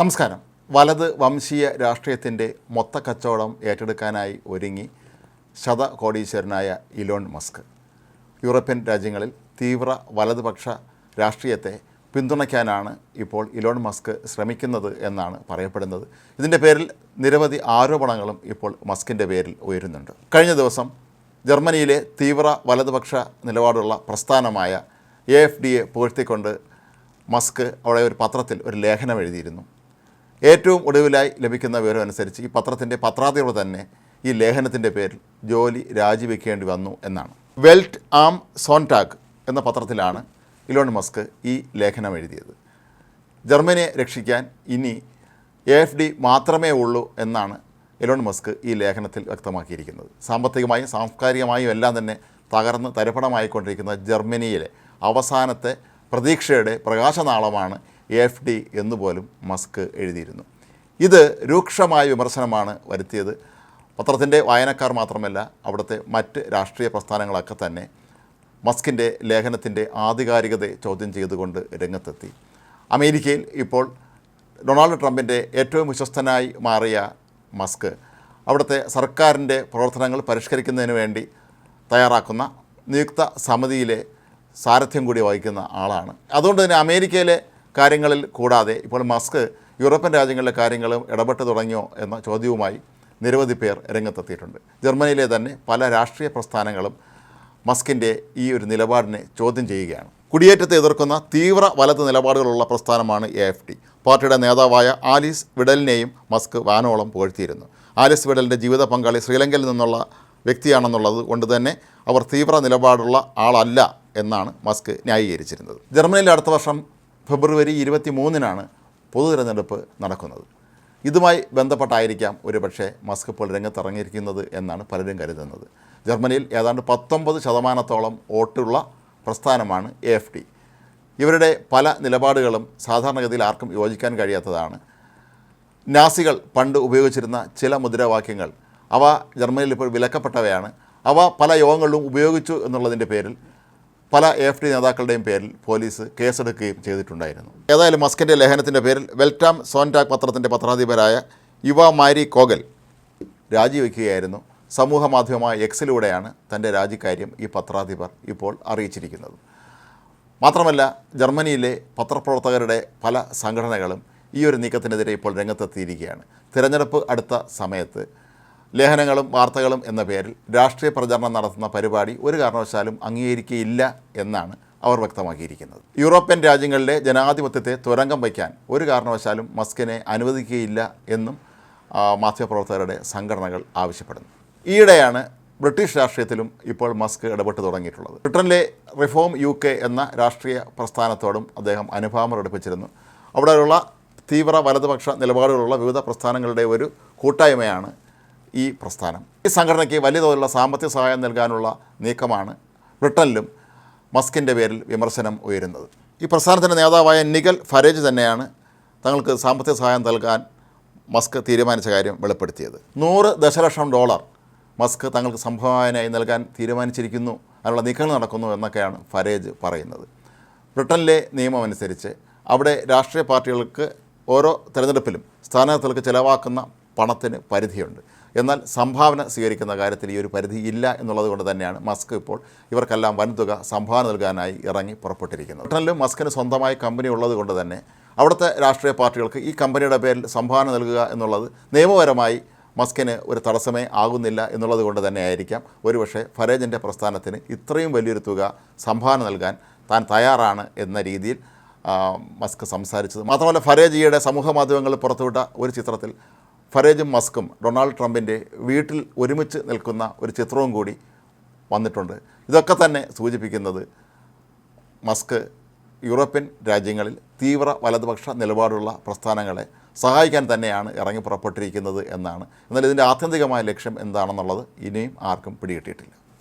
നമസ്കാരം. വലത് വംശീയ രാഷ്ട്രീയത്തിന്റെ മൊത്ത കച്ചവടം ഏറ്റെടുക്കാനായി ഒരുങ്ങി ശതകോടീശ്വരനായ ഇലോൺ മസ്ക്. യൂറോപ്യൻ രാജ്യങ്ങളിൽ തീവ്ര വലതുപക്ഷ രാഷ്ട്രീയത്തെ പിന്തുണയ്ക്കാനാണ് ഇപ്പോൾ ഇലോൺ മസ്ക് ശ്രമിക്കുന്നത് എന്നാണ് പറയപ്പെടുന്നത്. ഇതിന്റെ പേരിൽ നിരവധി ആരോപണങ്ങളും ഇപ്പോൾ മസ്കിന്റെ പേരിൽ ഉയരുന്നുണ്ട്. കഴിഞ്ഞ ദിവസം ജർമ്മനിയിലെ തീവ്ര വലതുപക്ഷ നിലപാടുള്ള പ്രസ്ഥാനമായ എ എഫ് ഡിയെ പുകഴ്ത്തിക്കൊണ്ട് മസ്ക് അവിടെ ഒരു പത്രത്തിൽ ഒരു ലേഖനം എഴുതിയിരുന്നു. ഏറ്റവും ഒടുവിലായി ലഭിക്കുന്ന വിവരം അനുസരിച്ച് ഈ പത്രത്തിന്റെ പത്രാധിപർ തന്നെ ഈ ലേഖനത്തിന്റെ പേരിൽ ജോലി രാജിവെക്കേണ്ടി വന്നു എന്നാണ്. വെൽറ്റ് ആം സോൺടാഗ് എന്ന പത്രത്തിലാണ് ഇലോൺ മസ്ക് ഈ ലേഖനം എഴുതിയത്. ജർമ്മനിയെ രക്ഷിക്കാൻ ഇനി എ എഫ് ഡി മാത്രമേ ഉള്ളൂ എന്നാണ് എലോൺ മസ്ക് ഈ ലേഖനത്തിൽ വ്യക്തമാക്കിയിരിക്കുന്നത്. സാമ്പത്തികമായും സാംസ്കാരികമായും എല്ലാം തന്നെ തകർന്ന് തരിപ്പണമായിക്കൊണ്ടിരിക്കുന്ന ജർമ്മനിയിലെ അവസാനത്തെ പ്രതീക്ഷയുടെ പ്രകാശനാളമാണ് എഫ് ഡി എന്നുപോലും മസ്ക് എഴുതിയിരുന്നു. ഇത് രൂക്ഷമായ വിമർശനമാണ് വരുത്തിയത്. പത്രത്തിന്റെ വായനക്കാർ മാത്രമല്ല അവിടുത്തെ മറ്റ് രാഷ്ട്രീയ പ്രസ്ഥാനങ്ങളൊക്കെ തന്നെ മസ്കിന്റെ ലേഖനത്തിന്റെ ആധികാരികതയെ ചോദ്യം ചെയ്തുകൊണ്ട് രംഗത്തെത്തി. അമേരിക്കയിൽ ഇപ്പോൾ ഡൊണാൾഡ് ട്രംപിന്റെ ഏറ്റവും വിശ്വസ്തനായി മാറിയ മസ്ക് അവിടുത്തെ സർക്കാരിന്റെ പ്രവർത്തനങ്ങൾ പരിഷ്കരിക്കുന്നതിന് വേണ്ടി തയ്യാറാക്കുന്ന നിയുക്ത സമിതിയിലെ സാരഥ്യം കൂടി വഹിക്കുന്ന ആളാണ്. അതുകൊണ്ട് തന്നെ അമേരിക്കയിലെ കാര്യങ്ങളിൽ കൂടാതെ ഇപ്പോൾ മസ്ക് യൂറോപ്യൻ രാജ്യങ്ങളിലെ കാര്യങ്ങളും ഇടപെട്ട് തുടങ്ങിയോ എന്ന ചോദ്യവുമായി നിരവധി പേർ രംഗത്തെത്തിയിട്ടുണ്ട്. ജർമ്മനിയിലെ തന്നെ പല രാഷ്ട്രീയ പ്രസ്ഥാനങ്ങളും മസ്കിന്റെ ഈ ഒരു നിലപാടിനെ ചോദ്യം ചെയ്യുകയാണ്. കുടിയേറ്റത്തെ എതിർക്കുന്ന തീവ്ര വലത് നിലപാടുകളുള്ള പ്രസ്ഥാനമാണ് എ എഫ് ടി. പാർട്ടിയുടെ നേതാവായ ആലിസ് വിഡലിനെയും മസ്ക് വാനോളം പുകഴ്ത്തിയിരുന്നു. ആലിസ് വിഡലിന്റെ ജീവിത പങ്കാളി ശ്രീലങ്കയിൽ നിന്നുള്ള വ്യക്തിയാണെന്നുള്ളത് കൊണ്ട് തന്നെ അവർ തീവ്ര നിലപാടുള്ള ആളല്ല എന്നാണ് മസ്ക് ന്യായീകരിച്ചിരുന്നത്. ജർമ്മനിയിൽ അടുത്ത വർഷം ഫെബ്രുവരി ഇരുപത്തി മൂന്നിനാണ് പൊതു തിരഞ്ഞെടുപ്പ് നടക്കുന്നത്. ഇതുമായി ബന്ധപ്പെട്ടായിരിക്കാം ഒരുപക്ഷെ മസ്ക് ഇപ്പോൾ രംഗത്തിറങ്ങിയിരിക്കുന്നത് എന്നാണ് പലരും കരുതുന്നത്. ജർമ്മനിയിൽ ഏതാണ്ട് പത്തൊമ്പത് ശതമാനത്തോളം വോട്ടുള്ള പ്രസ്ഥാനമാണ് എ എഫ് ഡി ഇവരുടെ പല നിലപാടുകളും സാധാരണഗതിയിൽ ആർക്കും യോജിക്കാൻ കഴിയാത്തതാണ്. നാസികൾ പണ്ട് ഉപയോഗിച്ചിരുന്ന ചില മുദ്രാവാക്യങ്ങൾ അവ ജർമ്മനിയിൽ ഇപ്പോൾ വിലക്കപ്പെട്ടവയാണ്. അവ പല യോഗങ്ങളിലും ഉപയോഗിച്ചു എന്നുള്ളതിന്റെ പേരിൽ പല എഫ് ഡി നേതാക്കളുടെയും പേരിൽ പോലീസ് കേസെടുക്കുകയും ചെയ്തിട്ടുണ്ടായിരുന്നു. ഏതായാലും മസ്കിന്റെ ലേഖനത്തിന്റെ പേരിൽ വെൽറ്റാം സോൻടാക് പത്രത്തിന്റെ പത്രാധിപരായ യുവ മാരി കോഗൽ രാജിവെക്കുകയായിരുന്നു. സമൂഹ മാധ്യമമായ എക്സിലൂടെയാണ് തന്റെ രാജിക്കാര്യം ഈ പത്രാധിപർ ഇപ്പോൾ അറിയിച്ചിരിക്കുന്നത്. മാത്രമല്ല ജർമ്മനിയിലെ പത്രപ്രവർത്തകരുടെ പല സംഘടനകളും ഈ ഒരു നീക്കത്തിനെതിരെ ഇപ്പോൾ രംഗത്തെത്തിയിരിക്കുകയാണ്. തിരഞ്ഞെടുപ്പ് അടുത്ത സമയത്ത് ലേഖനങ്ങളും വാർത്തകളും എന്ന പേരിൽ രാഷ്ട്രീയ പ്രചരണം നടത്തുന്ന പരിപാടി ഒരു കാരണവശാലും അംഗീകരിക്കുകയില്ല എന്നാണ് അവർ വ്യക്തമാക്കിയിരിക്കുന്നത്. യൂറോപ്യൻ രാജ്യങ്ങളിലെ ജനാധിപത്യത്തെ തുരങ്കം വയ്ക്കാൻ ഒരു കാരണവശാലും മസ്കിനെ അനുവദിക്കുകയില്ല എന്നും മാധ്യമപ്രവർത്തകരുടെ സംഘടനകൾ ആവശ്യപ്പെടുന്നു. ഈയിടെയാണ് ബ്രിട്ടീഷ് രാഷ്ട്രീയത്തിലും ഇപ്പോൾ മസ്ക് ഇടപെട്ട് തുടങ്ങിയിട്ടുള്ളത്. ബ്രിട്ടനിലെ റിഫോം യു കെ എന്ന രാഷ്ട്രീയ പ്രസ്ഥാനത്തോടും അദ്ദേഹം അനുഭാവം പ്രകടിപ്പിച്ചിരുന്നു. അവിടെയുള്ള തീവ്ര വലതുപക്ഷ നിലപാടുകളുള്ള വിവിധ പ്രസ്ഥാനങ്ങളുടെ ഒരു കൂട്ടായ്മയാണ് ഈ പ്രസ്ഥാനം. ഈ സംഘടനയ്ക്ക് വലിയ തോതിലുള്ള സാമ്പത്തിക സഹായം നൽകാനുള്ള നീക്കമാണ് ബ്രിട്ടനിലും മസ്കിന്റെ പേരിൽ വിമർശനം ഉയരുന്നത്. ഈ പ്രസ്ഥാനത്തിന്റെ നേതാവായ നിഗൽ ഫരേജ് തന്നെയാണ് തങ്ങൾക്ക് സാമ്പത്തിക സഹായം നൽകാൻ മസ്ക് തീരുമാനിച്ച കാര്യം വെളിപ്പെടുത്തിയത്. നൂറ് ദശലക്ഷം ഡോളർ മസ്ക് തങ്ങൾക്ക് സംഭാവനയായി നൽകാൻ തീരുമാനിച്ചിരിക്കുന്നു അതിനുള്ള നീക്കങ്ങൾ നടക്കുന്നു എന്നൊക്കെയാണ് ഫരേജ് പറയുന്നത്. ബ്രിട്ടനിലെ നിയമം അനുസരിച്ച് അവിടെ രാഷ്ട്രീയ പാർട്ടികൾക്ക് ഓരോ തെരഞ്ഞെടുപ്പിലും സ്ഥാനാർത്ഥികൾക്ക് ചിലവാക്കുന്ന പണത്തിന് പരിധിയുണ്ട്. എന്നാൽ സംഭാവന സ്വീകരിക്കുന്ന കാര്യത്തിൽ ഈ ഒരു പരിധി ഇല്ല എന്നുള്ളത് കൊണ്ട് തന്നെയാണ് മസ്ക് ഇപ്പോൾ ഇവർക്കെല്ലാം വൻതുക സംഭാവന നൽകാനായി ഇറങ്ങി പുറപ്പെട്ടിരിക്കുന്നത്. ബ്രിട്ടനിലും മസ്കിന് സ്വന്തമായി കമ്പനി ഉള്ളത് കൊണ്ട് തന്നെ അവിടുത്തെ രാഷ്ട്രീയ പാർട്ടികൾക്ക് ഈ കമ്പനിയുടെ പേരിൽ സംഭാവന നൽകുക എന്നുള്ളത് നിയമപരമായി മസ്കിന് ഒരു തടസ്സമേ ആകുന്നില്ല എന്നുള്ളത് കൊണ്ട് തന്നെ ആയിരിക്കാം ഒരുപക്ഷെ ഫരേജിന്റെ പ്രസ്ഥാനത്തിന് ഇത്രയും വലിയൊരു തുക സംഭാവന നൽകാൻ താൻ തയ്യാറാണ് എന്ന രീതിയിൽ മസ്ക് സംസാരിച്ചത്. മാത്രമല്ല ഫരേജിയുടെ സമൂഹ മാധ്യമങ്ങളിൽ പുറത്തുവിട്ട ഒരു ചിത്രത്തിൽ ഫരേജും മസ്കും ഡൊണാൾഡ് ട്രംപിന്റെ വീട്ടിൽ ഒരുമിച്ച് നിൽക്കുന്ന ഒരു ചിത്രവും കൂടി വന്നിട്ടുണ്ട്. ഇതൊക്കെ തന്നെ സൂചിപ്പിക്കുന്നത് മസ്ക് യൂറോപ്യൻ രാജ്യങ്ങളിൽ തീവ്ര വലതുപക്ഷ നിലപാടുള്ള പ്രസ്ഥാനങ്ങളെ സഹായിക്കാൻ തന്നെയാണ് ഇറങ്ങി പുറപ്പെട്ടിരിക്കുന്നത് എന്നാണ്. എന്നാൽ ഇതിന്റെ ആത്യന്തികമായ ലക്ഷ്യം എന്താണെന്നുള്ളത് ഇനിയും ആർക്കും പിടികിട്ടിയിട്ടില്ല.